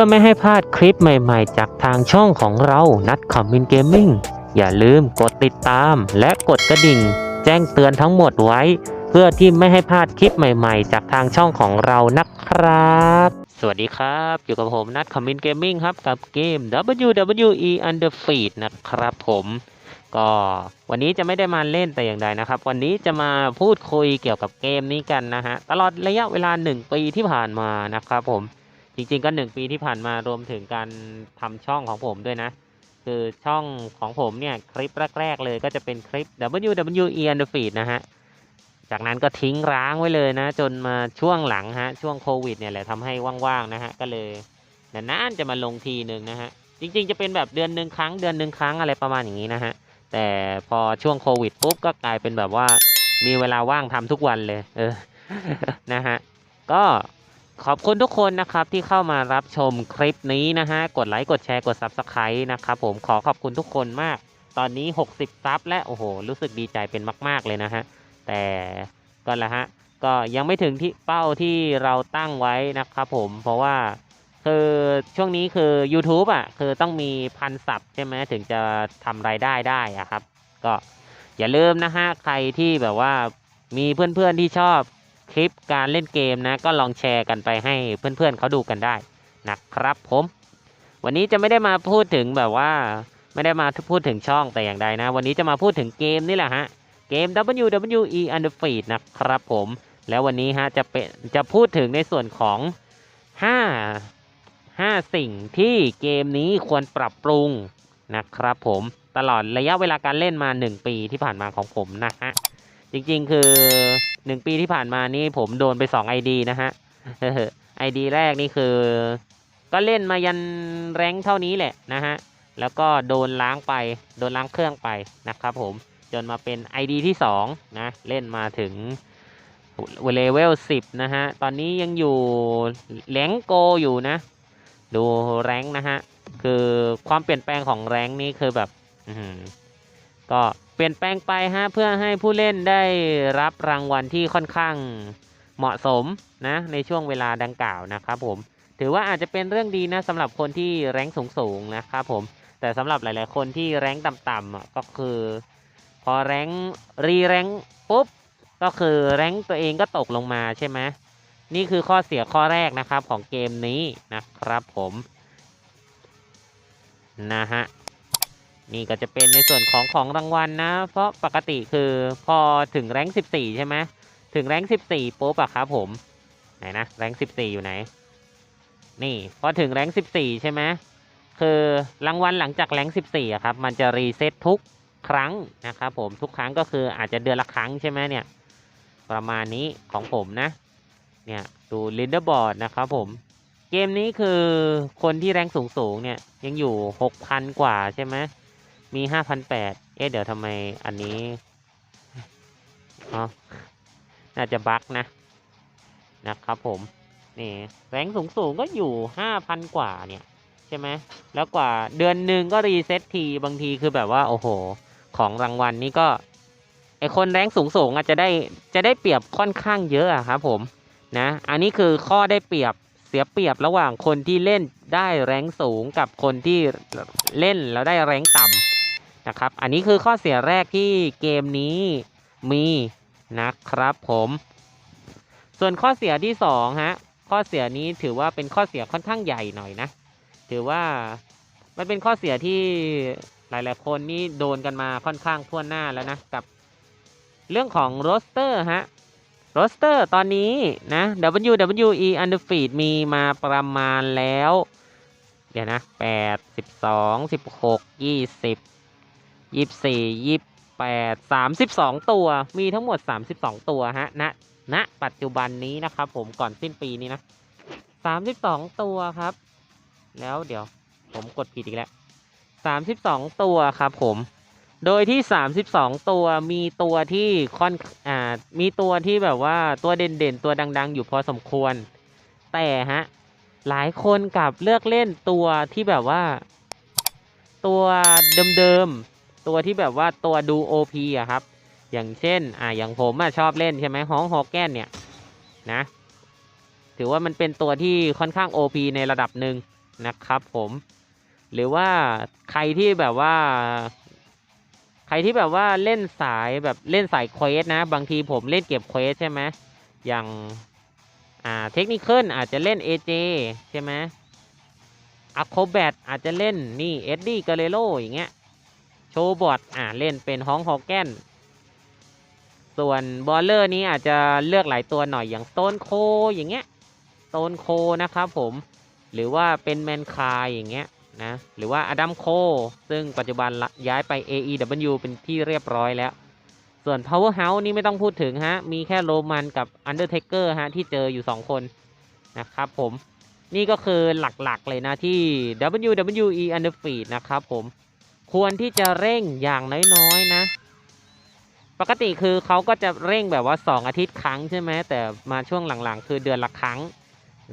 พื่อไม่ให้พลาดคลิปใหม่ๆ จากทางช่องของเรานัดคอมมินเกมมิ่งอย่าลืมกดติดตามและกดกระดิ่ง แจ้งเตือนทั้งหมดไว้ เพื่อที่ไม่ให้พลาดคลิปใหม่ๆ จากทางช่องของเรานะครับ สวัสดีครับ อยู่กับผมนัดคอมมินเกมมิ่งครับ กับเกม WWE Underfeed นะครับผมก็วันนี้จะไม่ได้มาเล่นแต่อย่างใดนะครับ วันนี้จะมาพูดคุยเกี่ยวกับเกมนี้กันนะฮะตลอดระยะเวลา 1 ปีที่ผ่านมานะครับผม จริงๆก็1ปีที่ผ่านมารวมถึงการทำช่องของผมด้วยนะ คือช่องของผมเนี่ยคลิปแรก ๆ เลยก็จะเป็นคลิป WWE Underfeed นะฮะ จากนั้นก็ทิ้งร้างไว้เลยนะ จนมาช่วงหลังฮะ ช่วงโควิดเนี่ยแหละทำให้ว่างๆนะฮะ ก็เลยนานๆจะมาลงทีหนึ่งนะฮะ จริงๆจะเป็นแบบเดือนหนึ่งครั้ง เดือนหนึ่งครั้งอะไรประมาณอย่างนี้นะฮะ แต่พอช่วงโควิดปุ๊บก็กลายเป็นแบบว่ามีเวลาว่างทำทุกวันเลย เออ นะฮะ ก็ ขอบคุณทุกคนนะครับที่เข้ามารับชมคลิปนี้นะฮะ กดไลค์กดแชร์กด Subscribe นะครับผมขอขอบคุณทุกคนมาก ตอนนี้ 60 ซับและโอ้โห รู้สึกดีใจเป็นมาก ๆ เลยนะฮะ แต่ก็ละฮะ ก็ยังไม่ถึงที่เป้าที่เราตั้งไว้นะครับผมเพราะว่าคือช่วงนี้คือ YouTube อะ คือต้องมีพันสับใช่ไหมถึงจะทำรายได้ได้อะครับ ก็อย่าลืมนะฮะ ใครที่แบบว่ามีเพื่อนๆที่ชอบ คลิปการเล่นเกมนะ ก็ลองแชร์กันไปให้เพื่อนๆเขาดูกันได้นะครับผม วันนี้จะไม่ได้มาพูดถึงแบบว่า ไม่ได้มาพูดถึงช่องแต่อย่างใดนะ วันนี้จะมาพูดถึงเกมนี่แหละฮะ เกม WWE Underfeed นะครับผม แล้ววันนี้ฮะจะเป็นจะพูดถึงในส่วนของ 5 5 สิ่งที่เกมนี้ควรปรับปรุงนะครับผมตลอดระยะเวลาการเล่นมา 1 ปีที่ผ่านมาของผมนะฮะ จริงๆ คือ1ปีที่ผ่านมานี่ผมโดนไป2 ID นะฮะ ID แรกนี่คือ ก็เล่นมายันแรงเท่านี้แหละนะฮะ แล้วก็โดนล้างไป โดนล้างเครื่องไปนะครับผม จนมาเป็น ID ที่2นะ เล่นมาถึงเลเวล10 นะฮะ ตอนนี้ยังอยู่แรงโกอยู่นะ ดูแรงนะฮะ คือความเปลี่ยนแปลงของแรงนี่คือแบบก็ เปลี่ยนแปลงไปฮะเพื่อให้ผู้เล่นได้รับรางวัลที่ค่อนข้างเหมาะสมนะในช่วงเวลาดังกล่าวนะครับผมถือว่าอาจจะเป็นเรื่องดีนะสำหรับคนที่แรงสูงๆนะครับผมแต่สำหรับหลาย ๆ คนที่แรงต่ำๆก็คือ พอแรงรีแรงปุ๊บก็คือแรงตัวเองก็ตกลงมาใช่ไหมนี่คือข้อเสียข้อแรกนะครับของเกมนี้นะครับผมนะฮะ นี่ก็จะเป็นในส่วนของของรางวัลนะ เพราะปกติคือพอถึงแรง14 ใช่ไหมถึงแรง14ปุ๊บอะครับผมไหนนะแรง14 อยู่ไหน นี่พอถึงแรง14 ใช่ไหมคือรางวัลหลังจากแรง14อะครับมันจะรีเซ็ตทุกครั้งนะครับผมทุกครั้งก็คืออาจจะเดือนละครั้งใช่ไหมเนี่ย ประมาณนี้ของผมนะ เนี่ยดูลินเดอร์บอร์ดนะครับผมเกมนี้คือคนที่แรงสูงสูงๆเนี่ยยังอยู่หกพันกว่าใช่ไหม มีห้าพันแปดเอ๊ะเดี๋ยวทำไมอันนี้อ๋อน่าจะบั๊กนะ นะครับผม นี่แรงสูงสูงก็อยู่ห้าพันกว่าเนี่ย ใช่ไหม แล้วกว่าเดือนหนึ่งก็รีเซ็ตทีบางทีคือแบบว่า โอ้โห ของรางวัลนี่ก็ ไอคนแรงสูงสูงอาจจะได้จะได้เปรียบค่อนข้างเยอะอะครับผมนะ อันนี้คือข้อได้เปรียบเสียเปรียบระหว่างคนที่เล่นได้แรงสูงกับคนที่เล่นแล้วได้แรงต่ำ นะครับ อันนี้คือข้อเสียแรกที่เกมนี้มีนะครับผม ส่วนข้อเสียที่2ฮะข้อเสียนี้ถือว่าเป็นข้อเสียค่อนข้างใหญ่หน่อยนะ ถือว่ามันเป็นข้อเสียที่หลาย ๆ คนนี่โดนกันมาค่อนข้างทั่วหน้าแล้วนะกับเรื่องของโรสเตอร์ฮะโรสเตอร์ตอนนี้นะ WWE underfeed มีมาประมาณแล้ว เดี๋ยวนะ 8 12 16 20 ยี่สิบสี่ยี่สิบแปดสามสิบสองตัว มีทั้งหมดสามสิบสองตัวฮะณณปัจจุบันนี้นะครับผมก่อนสิ้นปีนี้นะสามสิบสองตัวครับ แล้วเดี๋ยวผมกดผิดอีกแล้วสามสิบสองตัวครับผม โดยที่สามสิบสองตัวมีตัวที่ค่อนอ่ามีตัวที่แบบว่าตัวเด่นๆ ตัวดัง ๆ อยู่พอสมควร แต่ฮะหลายคนกลับเลือกเล่นตัวที่แบบว่า ตัวเดิมๆ ตัวที่แบบว่าตัวดู OP อะครับ อย่างเช่นอ่าอย่างผมอะชอบเล่นใช่ไหมฮ้องฮอกแกนเนี่ยนะ ถือว่ามันเป็นตัวที่ค่อนข้าง OP ในระดับหนึ่งนะครับผมหรือว่าใครที่แบบว่า ใครที่แบบว่าเล่นสายแบบเล่นสายเควสนะ บางทีผมเล่นเก็บเควสใช่ไหมอย่างอ่าเทคนิคลอาจจะเล่น AJ ใช่ไหมอะโคแบทอาจจะเล่นนี่เอ็ดดี้กาเลโลอย่างเงี้ย โชบอทอ่าเล่นเป็นฮองฮอแกนส่วนบอลเลอร์นี้อาจจะเลือกหลายตัวหน่อยอย่างสโตนโคอย่างเงี้ยสโตนโคนะครับผม หรือว่าเป็นแมนคายอย่างเงี้ยนะหรือว่าอดัมโค ซึ่งปัจจุบันย้ายไป AEW เป็นที่เรียบร้อยแล้ว ส่วน Powerhouse นี่ไม่ต้องพูดถึงฮะ มีแค่โรมันกับ Undertaker ฮะ ที่เจออยู่ 2 คนนะครับผม นี่ก็คือหลักๆเลยนะที่ WWE Undefeated นะครับผม ควรที่จะเร่งอย่างน้อยๆนะ ปกติคือเขาก็จะเร่งแบบว่า 2 อาทิตย์ครั้งใช่ไหมแต่มาช่วงหลังๆ คือเดือนละครั้ง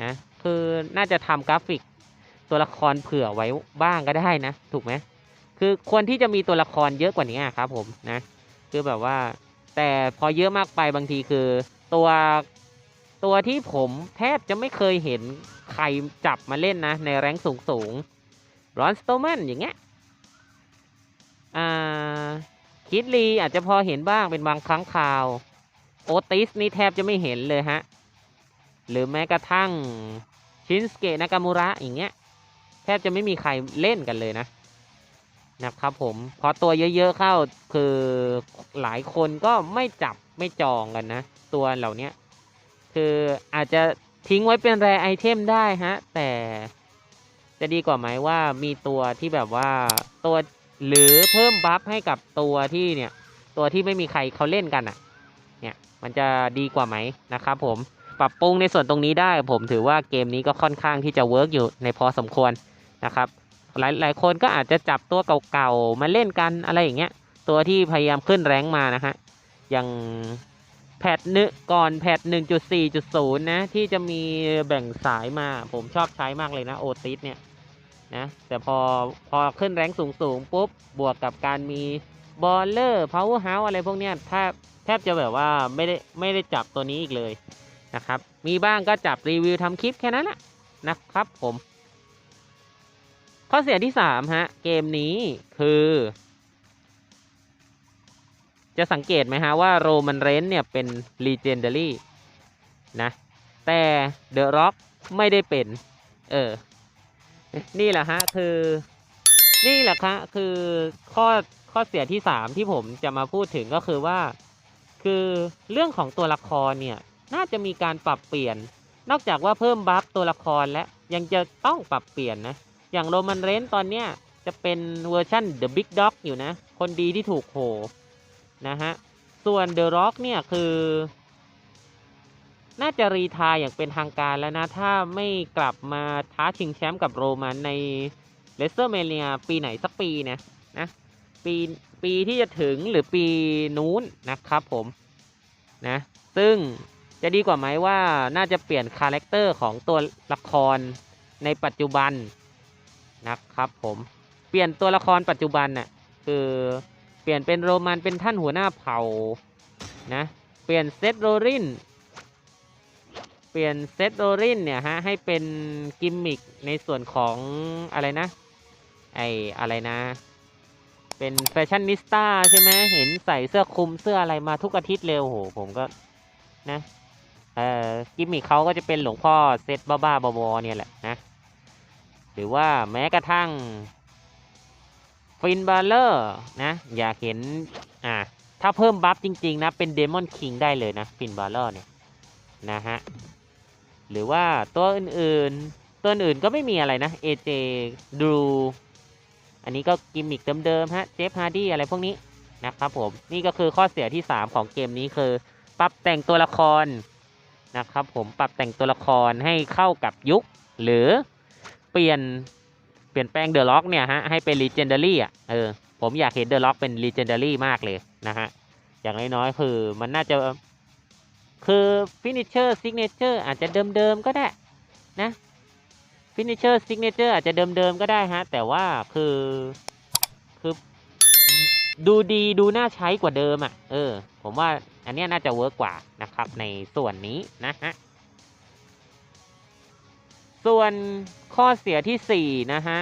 นะคือน่าจะทำกราฟิกตัวละครเผื่อไว้บ้างก็ได้นะ ถูกไหมคือควรที่จะมีตัวละครเยอะกว่านี้ครับผมนะคือแบบว่า แต่พอเยอะมากไปบางทีคือตัวตัวที่ผมแทบจะไม่เคยเห็นใครจับมาเล่นนะ ในแรงสูงสูงรอนสโตแมนอย่างเงี้ย อ่าคิดลีอาจจะพอเห็นบ้างเป็นบางครั้งคราว โอติสนี่แทบจะไม่เห็นเลยฮะ หรือแม้กระทั่งชินสเกะนากามูระอย่างเงี้ย แทบจะไม่มีใครเล่นกันเลยนะ นะครับผมพอตัวเยอะๆเข้าคือหลายคนก็ไม่จับไม่จองกันนะ ตัวเหล่านี้คืออาจจะทิ้งไว้เป็นแรไอเทมได้ฮะ แต่จะดีกว่าไหมว่ามีตัวที่แบบว่าตัว หรือเพิ่มบัฟให้กับตัวที่เนี่ย ตัวที่ไม่มีใครเขาเล่นกันอะ่ะ เนี่ยมันจะดีกว่าไหมนะครับผมปรับปรุงในส่วนตรงนี้ได้ผมถือว่าเกมนี้ก็ค่อนข้างที่จะเวิร์กอยู่ในพอสมควรนะครับหลายหลายคนก็อาจจะจับตัวเก่าๆมาเล่นกันอะไรอย่างเงี้ยตัวที่พยายามขึ้นแรงมานะฮะอย่างแพทนึก่อนแพท 1.4.0 นะ ที่จะมีแบ่งสายมาผมชอบใช้มากเลยนะโอติสเนี่ย นะแต่พอพอขึ้นแรงค์สูงปุ๊บบวกกับการมีบอลเลอร์พาวเวอร์เฮาส์อะไรพวกเนี้ยแทบแทบจะแบบว่าไม่ได้ไม่ได้จับตัวนี้อีกเลยนะครับ มีบ้างก็จับรีวิวทำคลิปแค่นั้นแหละนะครับผม ข้อเสียที่สามฮะ เกมนี้คือ จะสังเกตไหมฮะว่าโรมันเรนเนี่ยเป็น Legendary นะ แต่เดอะร็อกไม่ได้เป็น เออ นี่แหละฮะคือ นี่แหละครับคือข้อข้อเสียที่สามที่ผมจะมาพูดถึงก็คือว่า คือเรื่องของตัวละครเนี่ยน่าจะมีการปรับเปลี่ยน นอกจากว่าเพิ่มบัฟตัวละครและยังจะต้องปรับเปลี่ยนนะ อย่างโรมันเรนตอนเนี้ยจะเป็นเวอร์ชั่น The Big Dog อยู่นะ คนดีที่ถูกโหนะฮะ ส่วน The Rock เนี่ยคือ น่าจะรีไทายอย่างเป็นทางการแล้วนะ ถ้าไม่กลับมาท้าชิงแชมป์กับโรมันในเลสเตอร์เมเนียปีไหนสักปีเนะนะปีปีที่จะถึงหรือปีนู้นนะครับผมนะซึ่งจะดีกว่าไหมว่าน่าจะเปลี่ยนคาแรคเตอร์ของตัวละครในปัจจุบันนะครับผมเปลี่ยนตัวละครปัจจุบันน่ะคือเปลี่ยนเป็นโรมันเป็นท่านหัวหน้าเผ่านะเปลี่ยนเซตโรรินเปลี่ยนเซตโรรินเนี่ยฮะให้เป็นกิมมิคในส่วนของอะไรนะ ไออะไรนะ เป็นแฟชั่นนิสต้าใช่ไหมเห็นใส่เสื้อคลุมเสื้ออะไรมาทุกอาทิตย์เร็วโหผมก็นะเอ่อกิมมิคเขาก็จะเป็นหลวงพ่อเซตบ้าๆบอๆเนี่ยแหละนะ หรือว่าแม้กระทั่งฟินบาเลอร์นะ อยากเห็นอ่าถ้าเพิ่มบัฟจริง ๆ นะ เป็นเดมอนคิงได้เลยนะฟินบาเลอร์เนี่ยนะฮะ หรือว่าตัวอื่นๆ ตัวอื่นก็ไม่มีอะไรนะ AJ ดูอันนี้ก็กิมมิคเดิมๆฮะเจฟฮาร์ดี้อะไรพวกนี้นะครับผมนี่ก็คือข้อเสียที่ 3 ของเกมนี้คือ ปรับแต่งตัวละครนะครับผมปรับแต่งตัวละครให้เข้ากับยุค หรือเปลี่ยนเปลี่ยนแปลงเดอะล็อกเนี่ยฮะให้เป็น Legendary อะเออผมอยากเห็นเดอะล็อกเป็น Legendary มากเลยนะฮะอย่างน้อยๆคือมันน่าจะ คือ Finisher Signature อาจจะเดิมๆก็ได้นะ Finisher Signature อาจจะเดิมๆก็ได้ฮะ แต่ว่าคือคือดูดีดูน่าใช้กว่าเดิมอะ เออ ผมว่าอันเนี้ยน่าจะเวิร์กกว่านะครับในส่วนนี้นะฮะ ส่วนข้อเสียที่ 4 นะฮะ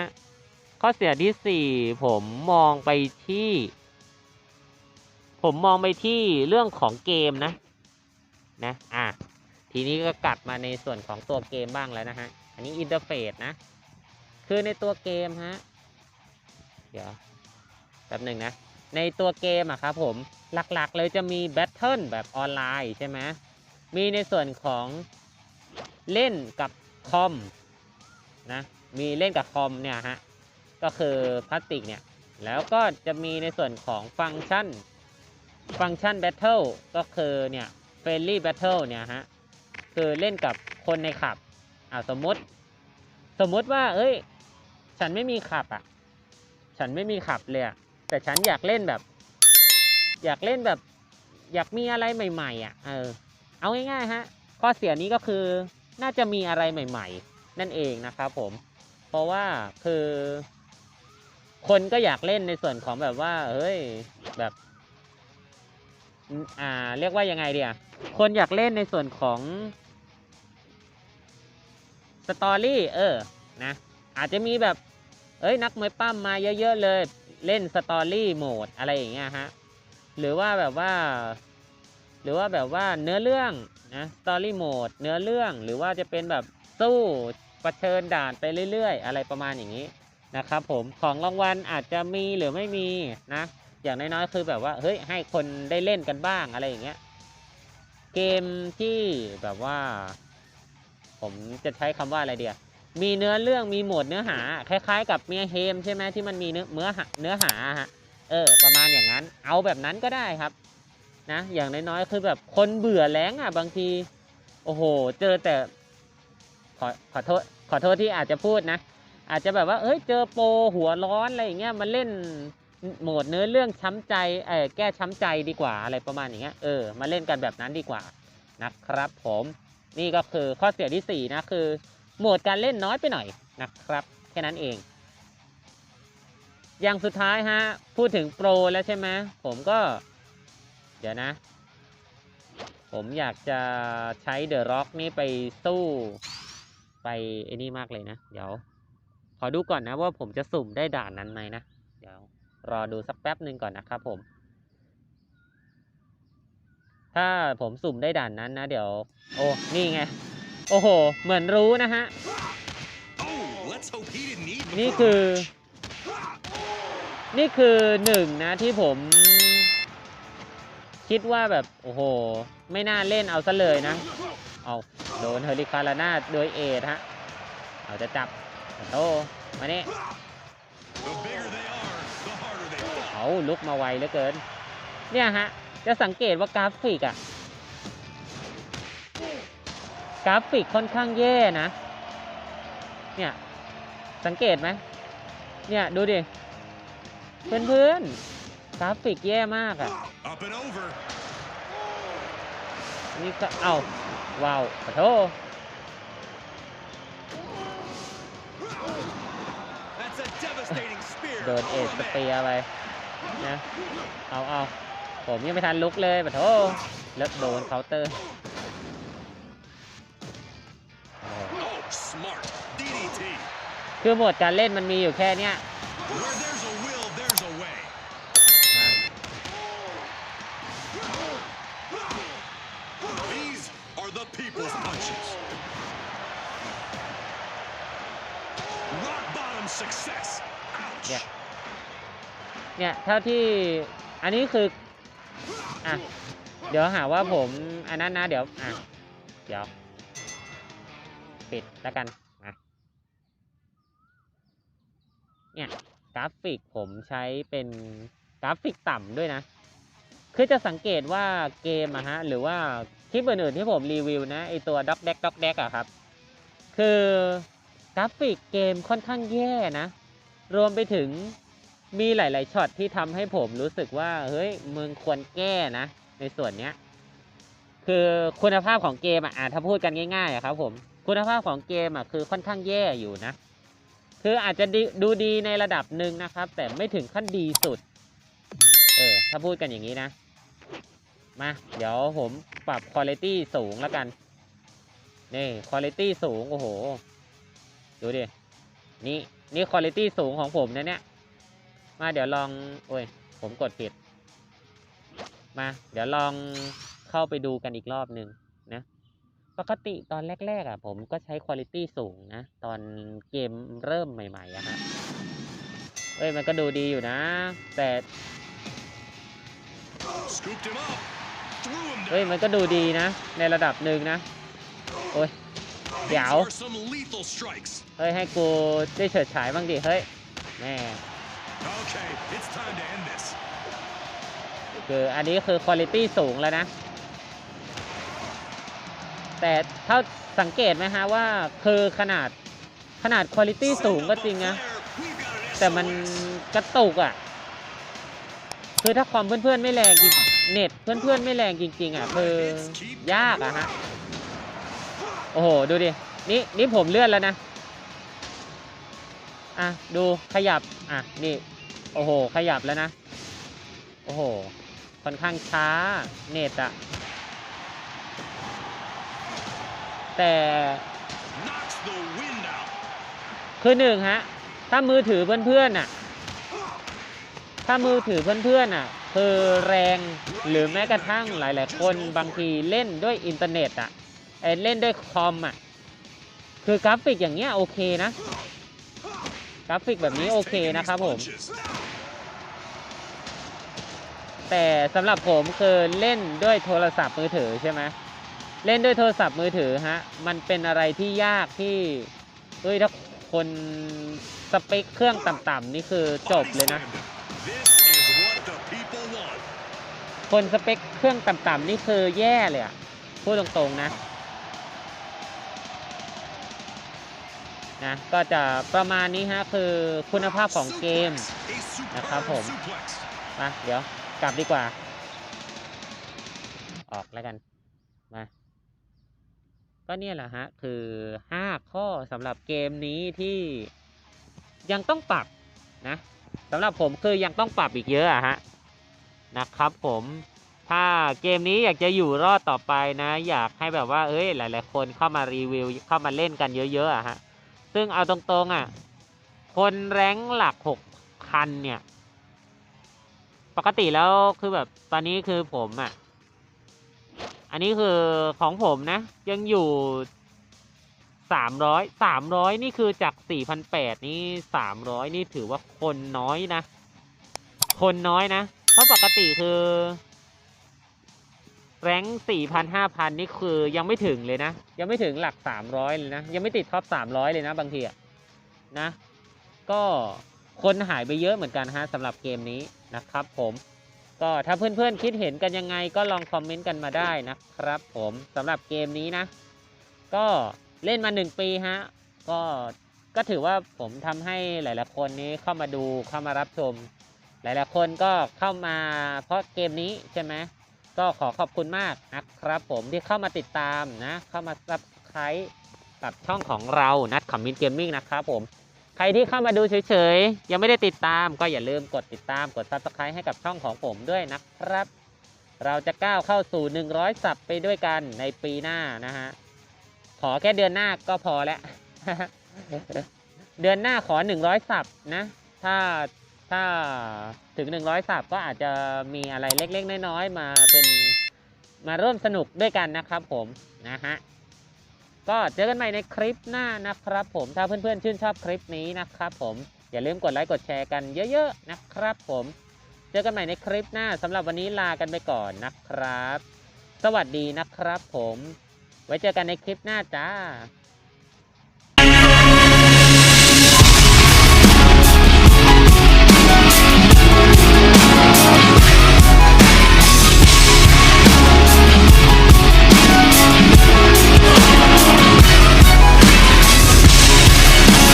ข้อเสียที่ 4 ผมมองไปที่ ผมมองไปที่เรื่องของเกมนะ นะอะทีนี้ก็กลับมาในส่วนของตัวเกมบ้างแล้วนะฮะ อันนี้อินเทอร์เฟซนะ คือในตัวเกมฮะ เดี๋ยวแป๊บหนึ่งนะ ในตัวเกมอะครับผมหลักๆเลยจะมีแบทเทิลแบบออนไลน์ใช่ไหมมีในส่วนของเล่นกับคอมนะ มีเล่นกับคอมเนี่ยฮะ ก็คือพลาสติกเนี่ย แล้วก็จะมีในส่วนของฟังก์ชัน ฟังก์ชันแบทเทิลก็คือเนี่ย เฟรนลี่แบทเทิลเนี่ยฮะคือเล่นกับคนในขับอ่าสมมติ สมมติว่า เอ้ย ฉันไม่มีขับอะ ฉันไม่มีขับเลยอะแต่ฉันอยากเล่นแบบ อยากเล่นแบบ อยากมีอะไรใหม่ ๆ อะ เออ เอาง่ายๆฮะ ข้อเสียนี้ก็คือน่าจะมีอะไรใหม่ ๆ นั่นเองนะครับผม เพราะว่าคือ คนก็อยากเล่นในส่วนของแบบว่าเฮ้ย แบบ อ่า เรียกว่ายังไงเดียคนอยากเล่นในส่วนของสตอรี่เออนะ อาจจะมีแบบ เอ้ยนักมวยปั้มมาเยอะๆเลยเล่นสตอรี่โหมดอะไรอย่างเงี้ยฮะหรือว่าแบบว่า หรือว่าแบบว่าเนื้อเรื่องนะสตอรี่โหมดเนื้อเรื่องหรือว่าจะเป็นแบบสู้ประเชิญด่านไปเรื่อยๆ อะไรประมาณอย่างนี้นะครับผมของรางวัลอาจจะมีหรือไม่มีนะ อย่างน้อยๆคือแบบว่าเฮ้ยให้คนได้เล่นกันบ้างอะไรอย่างเงี้ยเกมที่แบบว่า ผมจะใช้คำว่าอะไรเดียมีเนื้อเรื่องมีหมวดเนื้อหา คล้าย ๆ กับเมียเฮมใช่ไหมที่มันมีเนื้อเนื้อหาเนื้อหาฮะเออ ประมาณอย่างนั้น เอาแบบนั้นก็ได้ครับ นะ อย่างน้อยๆคือแบบคนเบื่อแล้งอะ บางที โอ้โห เจอแต่ขอขอโทษขอโทษที่อาจจะพูดนะ อาจจะแบบว่า เอ้ย เจอโปรหัวร้อนอะไรอย่างเงี้ยมาเล่น โหมดเนื้อเรื่องช้ำใจเออแก้ช้ำใจดีกว่าอะไรประมาณอย่างเงี้ยเออมาเล่นกันแบบนั้นดีกว่านะครับ ผมนี่ก็คือข้อเสียที่สี่นะคือโหมดการเล่นน้อยไปหน่อยนะครับแค่นั้นเอง อย่างสุดท้ายฮะพูดถึงโปรแล้วใช่ไหมผมก็ เดี๋ยวนะ ผมอยากจะใช้เดอะร็อกนี่ไปสู้ ไปไอ้นี่มากเลยนะ เดี๋ยว ขอดูก่อนนะว่าผมจะสุ่มได้ด่านนั้นไหมนะ เดี๋ยว รอดูสักแป๊บหนึ่งก่อนนะครับผม ถ้าผมสุ่มได้ด่านนั้นนะเดี๋ยว โอ้ นี่ไง โอ้โห เหมือนรู้นะฮะ นี่คือ นี่คือหนึ่งนะที่ผม คิดว่าแบบ โอ้โห ไม่น่าเล่นเอาซะเลยนะ เอาโดนเฮอริคาราน่าโดยเอทฮะ เอาจะจับโตมาเนี่ The ลุกมาไวเหลือเกิน เนี่ยฮะ จะสังเกตว่ากราฟิกอะกราฟิกค่อนข้างแย่นะ เนี่ย สังเกตไหม เนี่ยดูดิ เพื่อนๆ กราฟิกแย่มากอะ Up and over. นี่ก็เอาว้าวขอโทษ That's a devastating spear. โดนเอ Oh, สส man. เปียร์ไป นะเอาเอาผมยังไม่ทันลุกเลยปะโถแล้วโดนเคาน์เตอร์โอ้โห Oh, smart. DDT. คือโหมดการเล่นมันมีอยู่แค่เนี้ย Where there's a will, there's a way. นะ These are the people's punches. Rock bottom success. Ouch. เนี่ย เนี่ยเท่าที่อันนี้คืออะเดี๋ยวหาว่าผมอันนั้นนะเดี๋ยวอะเดี๋ยวปิดแล้วกันมาเนี่ยกราฟิกผมใช้เป็นกราฟิกต่ำด้วยนะ คือจะสังเกตว่าเกมอะฮะหรือว่าคลิปอื่นๆที่ผมรีวิวนะไอตัวด็อกแดกด็อกแดกอะครับ คือกราฟิกเกมค่อนข้างแย่นะ รวมไปถึง มีหลาย ๆช็อตที่ทำให้ผมรู้สึกว่า เฮ้ยมึงควรแก้นะ ในส่วนเนี้ย คือคุณภาพของเกมอะถ้าพูดกันง่ายๆอะครับผมคุณภาพของเกมอะคือค่อนข้างแย่อยู่นะ คืออาจจะด,ดูดีในระดับหนึ่งนะครับ แต่ไม่ถึงขั้นดีสุด เออ ถ้าพูดกันอย่างนี้นะ มา เดี๋ยวผมปรับคุณภาพสูงแล้วกัน นี่คุณภาพสูง โอ้โห ดูดิ นี่ นี่คุณภาพสูงของผมนะเนี่ย มาเดี๋ยวลอง โอ้ย ผมกดผิด มา เดี๋ยวลองเข้าไปดูกันอีกรอบหนึ่งนะ ปกติตอนแรก ๆ อะ ผมก็ใช้คุณภาพสูงนะ ตอนเกมเริ่มใหม่ๆอะฮะเอ้ย มันก็ดูดีอยู่นะ แต่ Scooped him up. Threw him เฮ้ย down. มันก็ดูดีนะ ในระดับหนึ่งนะ โอ้ย These เดี๋ยว are some lethal strikes. เฮ้ย ให้กูได้เฉิดฉายบ้างดิ เฮ้ย แม่ Okay, it's time to end this. คืออันนี้คือคุณภาพสูงแล้วนะ แต่เท่าสังเกตไหมฮะว่าคือขนาดขนาดคุณภาพสูงก็จริงนะ We've got an แต่มัน SOS. กระตุกอะ คือถ้าความเพื่อนๆไม่แรงจริงเน็ตเพื่อนๆไม่แรงจริง ๆ อะ คือยากอะฮะ โอ้โห ดูดิ นี่นี่ผมเลื่อนแล้วนะ อะ ดูขยับ อะ นี่ โอ้โห ขยับแล้วนะ โอ้โห ค่อนข้างช้าเน็ตอะแต่คือหนึ่งฮะ ถ้ามือถือเพื่อนๆน่ะ ถ้ามือถือเพื่อนๆน่ะคือแรงหรือแม้กระทั่งหลาย ๆ คนบางทีเล่นด้วยอินเทอร์เน็ตอะเอเล่นด้วยคอมอะ คือกราฟิกอย่างเงี้ยโอเคนะ กราฟิกแบบนี้โอเคนะครับผม แต่สำหรับผมคือเล่นด้วยโทรศัพท์มือถือใช่ไหมเล่นด้วยโทรศัพท์มือถือฮะมันเป็นอะไรที่ยากที่เฮ้ยถ้าคนสเปคเครื่องต่ำๆนี่คือจบเลยนะ คนสเปคเครื่องต่ำๆนี่คือแย่เลยอะพูดตรงๆนะนะก็จะประมาณนี้ฮะคือคุณภาพของเกมนะครับผมมาเดี๋ยว กลับดีกว่า ออกแล้วกัน มา ก็เนี่ยแหละฮะ คือ 5 ข้อสำหรับเกมนี้ที่ยังต้องปรับนะสำหรับผมคือยังต้องปรับอีกเยอะอะฮะ นะครับผมถ้าเกมนี้อยากจะอยู่รอดต่อไปนะ อยากให้แบบว่า เอ้ย หลาย ๆ คนเข้ามารีวิว เข้ามาเล่นกันเยอะ ๆอะฮะ ซึ่งเอาตรง ๆ อะ คนแรงหลักหกพันเนี่ย ปกติแล้วคือแบบตอนนี้คือผมอะ อันนี้คือของผมนะ ยังอยู่สามร้อยสามร้อยนี่คือจากสี่พันแปดนี่สามร้อยนี่ถือว่าคนน้อยนะ คนน้อยนะ เพราะปกติคือ แรงสี่พันห้าพันนี่คือยังไม่ถึงเลยนะ ยังไม่ถึงหลักสามร้อยเลยนะ ยังไม่ติดท็อปสามร้อยเลยนะบางทีอะนะ ก็คนหายไปเยอะเหมือนกันฮะสำหรับเกมนี้ นะครับผมก็ถ้าเพื่อนๆคิดเห็นกันยังไงก็ลองคอมเมนต์กันมาได้นะครับผมสำหรับเกมนี้นะ ก็เล่นมาหนึ่งปีฮะก็ก็ถือว่าผมทำให้หลาย ๆ คนนี้เข้ามาดูเข้ามารับชม หลาย ๆ คนก็เข้ามาเพราะเกมนี้ใช่ไหมก็ขอขอบคุณมากนะครับผมที่เข้ามาติดตามนะ เข้ามาซับสไครต์กับช่องของเรานัดคอมมินเกมมิ่งนะครับผม ใครที่เข้ามาดูเฉยๆ ยังไม่ได้ติดตามก็อย่าลืมกดติดตามกด subscribe ให้กับช่องของผมด้วยนะครับ เราจะก้าวเข้าสู่ 100 สับไปด้วยกันในปีหน้านะฮะ ขอแค่เดือนหน้าก็พอแล้ว เดือนหน้าขอ 100 สับนะ ถ้าถ้าถึง 100 สับก็อาจจะมีอะไรเล็กๆ น้อยๆ มาเป็นมาร่วมสนุกด้วยกันนะครับผมนะฮะ ก็เจอกันใหม่ในคลิปหน้านะครับผมถ้าเพื่อนๆ ชื่นชอบคลิปนี้นะครับผมอย่าลืมกดไลค์กดแชร์กันเยอะๆนะครับผมเจอกันใหม่ในคลิปหน้าสำหรับวันนี้ลากันไปก่อนนะครับ สวัสดีนะครับผม ไว้เจอกันในคลิปหน้าจ้า